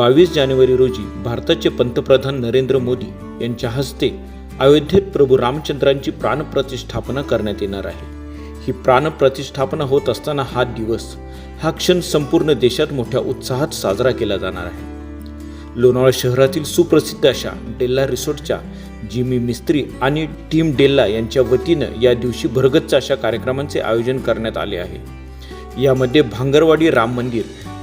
बावीस जानेवारी रोजी भारताचे पंतप्रधान नरेंद्र मोदी यांच्या हस्ते अयोध्येत प्रभू रामचंद्रांची प्राणप्रतिष्ठापना करण्यात येणार आहे. ही प्राणप्रतिष्ठापना होत असताना हा दिवस हा क्षण संपूर्ण देशात मोठ्या उत्साहात साजरा केला जाणार आहे. लोणावळा शहरातील सुप्रसिद्ध अशा डेल्ला रिसोर्टच्या जिमी मिस्त्री आणि टीम डेल्ला यांच्या वतीनं या दिवशी भरगच्च अशा कार्यक्रमांचे आयोजन करण्यात आले आहे. यामध्ये भांगरवाडी राम मंदिर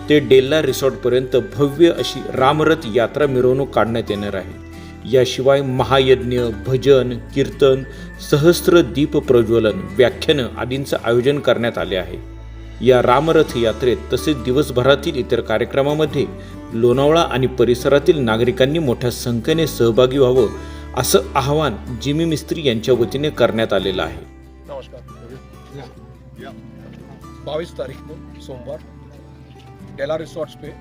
ते डेल्ला रिसॉर्टपर्यंत भव्य अशी रामरथ यात्रा मिरवणूक काढण्यात येणार आहे. याशिवाय महायज्ञ भजन कीर्तन सहस्त्र दीप प्रज्वलन व्याख्यानं आदींचं आयोजन करण्यात आले आहे. या रामरथ यात्रेत तसेच दिवसभरातील इतर कार्यक्रमामध्ये लोणावळा आणि परिसरातील नागरिकांनी मोठ्या संख्येने सहभागी व्हावं असं आवाहन जिमी मिस्त्री यांच्या वतीने करण्यात आलेलं आहे. नमस्कार. बावीस तारीख सोमवार. डेला रिसोर्ट्स पे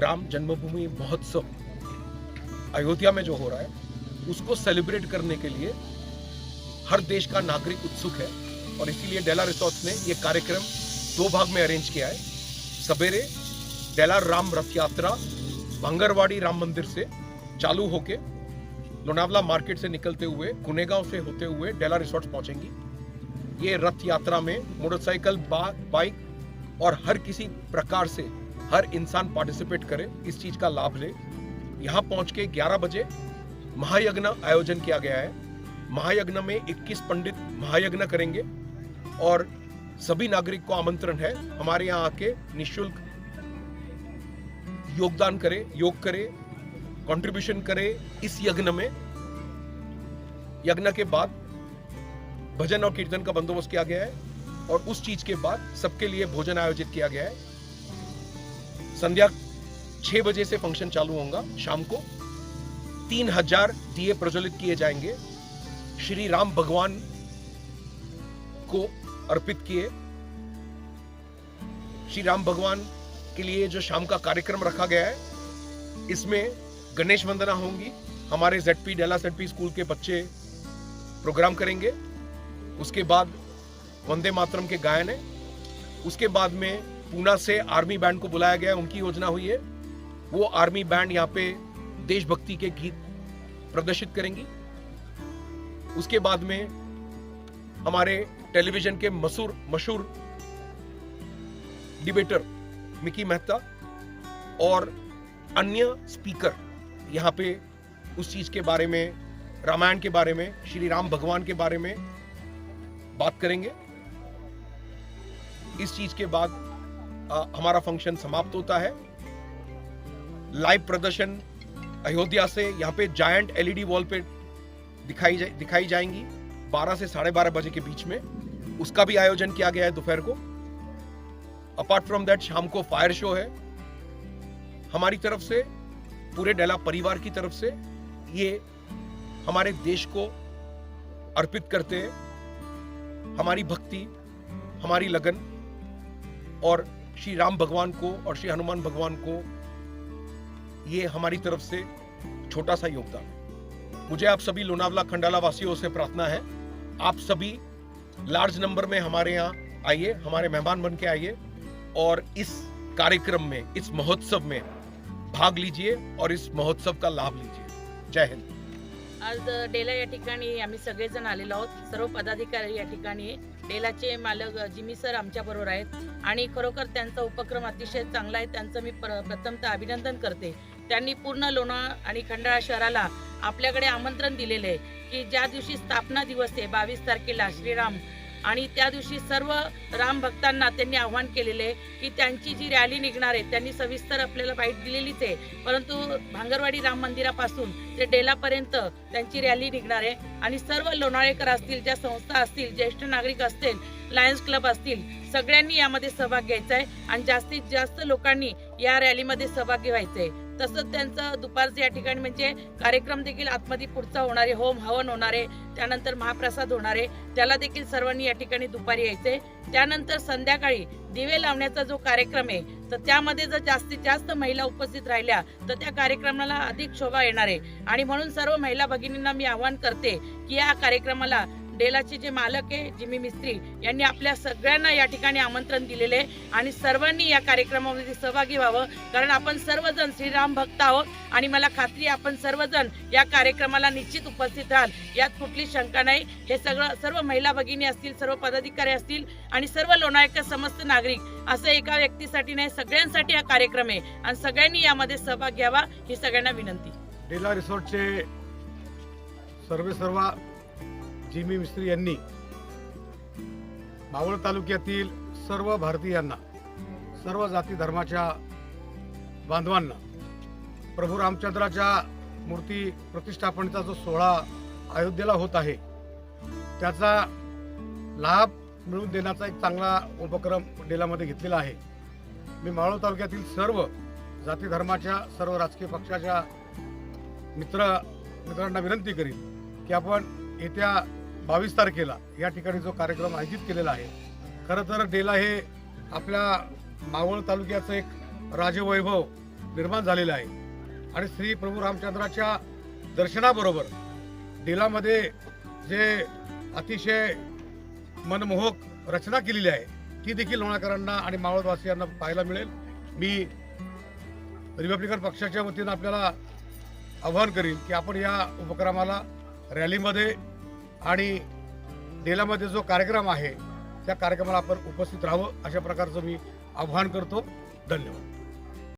राम जन्मभूमि महोत्सव अयोध्या में जो हो रहा है, उसको सेलिब्रेट करने के लिए हर देश का नागरिक उत्सुक है और इसीलिए डेला रिसोर्ट्स ने ये कार्यक्रम दो भाग में अरेंज किया है। सवेरे डेला राम रथ यात्रा भंगरवाड़ी राम मंदिर से चालू होके लोनावला मार्केट से निकलते हुए गुनेगांव से होते हुए डेला रिसोर्ट्स पहुंचेंगी। ये रथ यात्रा में मोटरसाइकिल बाइक और हर किसी प्रकार से हर इंसान पार्टिसिपेट करे, इस चीज़ का लाभ ले। यहाँ पहुँच के 11 बजे महायज्ञ आयोजन किया गया है। महायज्ञ में 21 पंडित महायज्ञ करेंगे और सभी नागरिक को आमंत्रण है। हमारे यहाँ आके निशुल्क योगदान करे, योग करे कंट्रीब्यूशन करे इस यज्ञ में। यज्ञ के बाद भजन और कीर्तन का बंदोबस्त किया गया है। और उस चीज़ के बाद सबके लिए भोजन आयोजित किया गया है। संध्या छह बजे से फ़ंक्शन चालू होगा, शाम को। तीन हज़ार दिए प्रज्वलित किए जाएँगे। श्री राम भगवान को अर्पित किए। श्री राम भगवान के लिए जो शाम का कार्यक्रम रखा गया है, इसमें गणेश वंदना होंगी। हमारे जेडपी डेला जेडपी स्कूल के बच्चे प्रोग्राम करेंगे। उसके बाद वंदे मातरम के गायन है। उसके बाद में पूना से आर्मी बैंड को बुलाया गया, उनकी योजना हुई है। वो आर्मी बैंड यहाँ पे देशभक्ति के गीत प्रदर्शित करेंगी। उसके बाद में हमारे टेलीविज़न के मशहूर मशहूर डिबेटर मिकी मेहता और अन्य स्पीकर यहाँ पे उस चीज़ के बारे में, रामायण के बारे में, श्री राम भगवान के बारे में बात करेंगे। इस चीज़ के बाद अ, हमारा फ़ंक्शन समाप्त होता है। लाइव प्रदर्शन अयोध्या से यहाँ पे जायंट एलईडी वॉल पे दिखाई जा, दिखाई जाएँगी। 12 से साढ़े बारह बजे के बीच में उसका भी आयोजन किया गया है दोपहर को। अपार्ट फ्रॉम दैट शाम को फायर शो है। हमारी तरफ़ से पूरे डेला परिवार की तरफ़ से ये हमारे देश को अर्पित करते हैं। हमारी भक्ति हमारी लगन और श्री राम भगवान को और श्री हनुमान भगवान को ये हमारी तरफ़ से छोटा सा योगदान है। मुझे आप सभी लोनावला खंडाला वासियों से प्रार्थना है। आप सभी लार्ज नंबर में हमारे यहाँ आइए, हमारे मेहमान बन के आइए और इस कार्यक्रम में, इस महोत्सव में भाग लीजिए और इस महोत्सव का लाभ लीजिए। जय हिंद। आज डेला या ठिकाणी आम्ही सगळेजण आलेलो आहोत. सर्व पदाधिकारी या ठिकाणी डेलाचे मालक जिमी सर आमच्या बरोबर आहेत. आणि खरोखर त्यांचा उपक्रम अतिशय चांगला आहे. त्यांचं मी प्र प्रथमतः अभिनंदन करते. त्यांनी पूर्ण लोणावळा आणि खंडाळा शहराला आपल्याकडे आमंत्रण दिलेले आहे की ज्या दिवशी स्थापना दिवस आहे बावीस तारखेला श्रीराम आणि त्या दिवशी सर्व राम भक्तांना त्यांनी आव्हान केलेले आहे की त्यांची जी रॅली निघणार आहे त्यांनी सविस्तर आपल्याला बाईट दिलेलीच आहे. परंतु भांगरवाडी राम मंदिरापासून ते डेलापर्यंत त्यांची रॅली निघणार आहे. आणि सर्व लोणाळेकर असतील ज्या संस्था असतील ज्येष्ठ नागरिक असतील लायन्स क्लब असतील सगळ्यांनी यामध्ये सहभाग घ्यायचा आहे. आणि जास्तीत जास्त लोकांनी या रॅलीमध्ये सहभागी व्हायचं आहे. तसंच त्यांचं दुपारचं या ठिकाणी म्हणजे कार्यक्रम देखील आतमध्ये पुढचा होणार आहे होम हवन होणार आहे त्यानंतर महाप्रसाद होणार आहे. त्याला देखील सर्वांनी या ठिकाणी दुपारी यायचे त्यानंतर संध्याकाळी दिवे लावण्याचा जो कार्यक्रम आहे तर त्यामध्ये जर जास्तीत जास्त महिला उपस्थित राहिल्या तर त्या कार्यक्रमाला अधिक शोभा येणार आहे. आणि म्हणून सर्व महिला भगिनींना मी आवाहन करते की या कार्यक्रमाला डेलाचे जे मालक आहे जिमी मिस्त्री यांनी आपल्या सगळ्यांना या ठिकाणी आमंत्रण दिलेले आहे आणि सर्वांनी या कार्यक्रमामध्ये सहभागी व्हावं. कारण आपण सर्वजण श्रीराम भक्त आहोत आणि मला खात्री आपण सर्वजण या कार्यक्रमाला निश्चित उपस्थित राहाल. यात कुठली शंका नाही. हे सगळं सर्व महिला भगिनी असतील सर्व पदाधिकारी असतील आणि सर्व लोणायक समस्त नागरिक असं एका व्यक्तीसाठी नाही सगळ्यांसाठी हा कार्यक्रम आहे. आणि सगळ्यांनी यामध्ये सहभाग घ्यावा ही सगळ्यांना विनंती. डेला रिसॉर्टचे सर्वे सर्वा जिमी मिस्त्री यांनी मावळ तालुक्यातील सर्व भारतीयांना सर्व जाती धर्माच्या बांधवांना प्रभू रामचंद्राच्या मूर्ती प्रतिष्ठापनेचा जो सोहळा अयोध्येला होत आहे त्याचा लाभ मिळवून देण्याचा एक चांगला उपक्रम डेलामध्ये घेतलेला आहे. मी मावळ तालुक्यातील सर्व जाती धर्माच्या सर्व राजकीय पक्षाच्या मित्र मित्रांना विनंती करीन की आपण येत्या बावीस तारखेला या ठिकाणी जो कार्यक्रम आयोजित केलेला आहे. खरं तर डेला हे आपल्या मावळ तालुक्याचं एक राजवैभव निर्माण झालेलं आहे. आणि श्री प्रभू रामचंद्राच्या दर्शनाबरोबर डेलामध्ये जे अतिशय मनमोहक रचना केलेली आहे ती देखील लोणाकरांना आणि मावळवासियांना पाहायला मिळेल. मी रिपब्लिकन पक्षाच्या वतीनं आपल्याला आवाहन करीन की आपण या उपक्रमाला रॅलीमध्ये आणि डेलामध्ये जो कार्यक्रम आहे त्या कार्यक्रमाला आपण उपस्थित राहावं अशा प्रकारचं मी आव्हान करतो. धन्यवाद.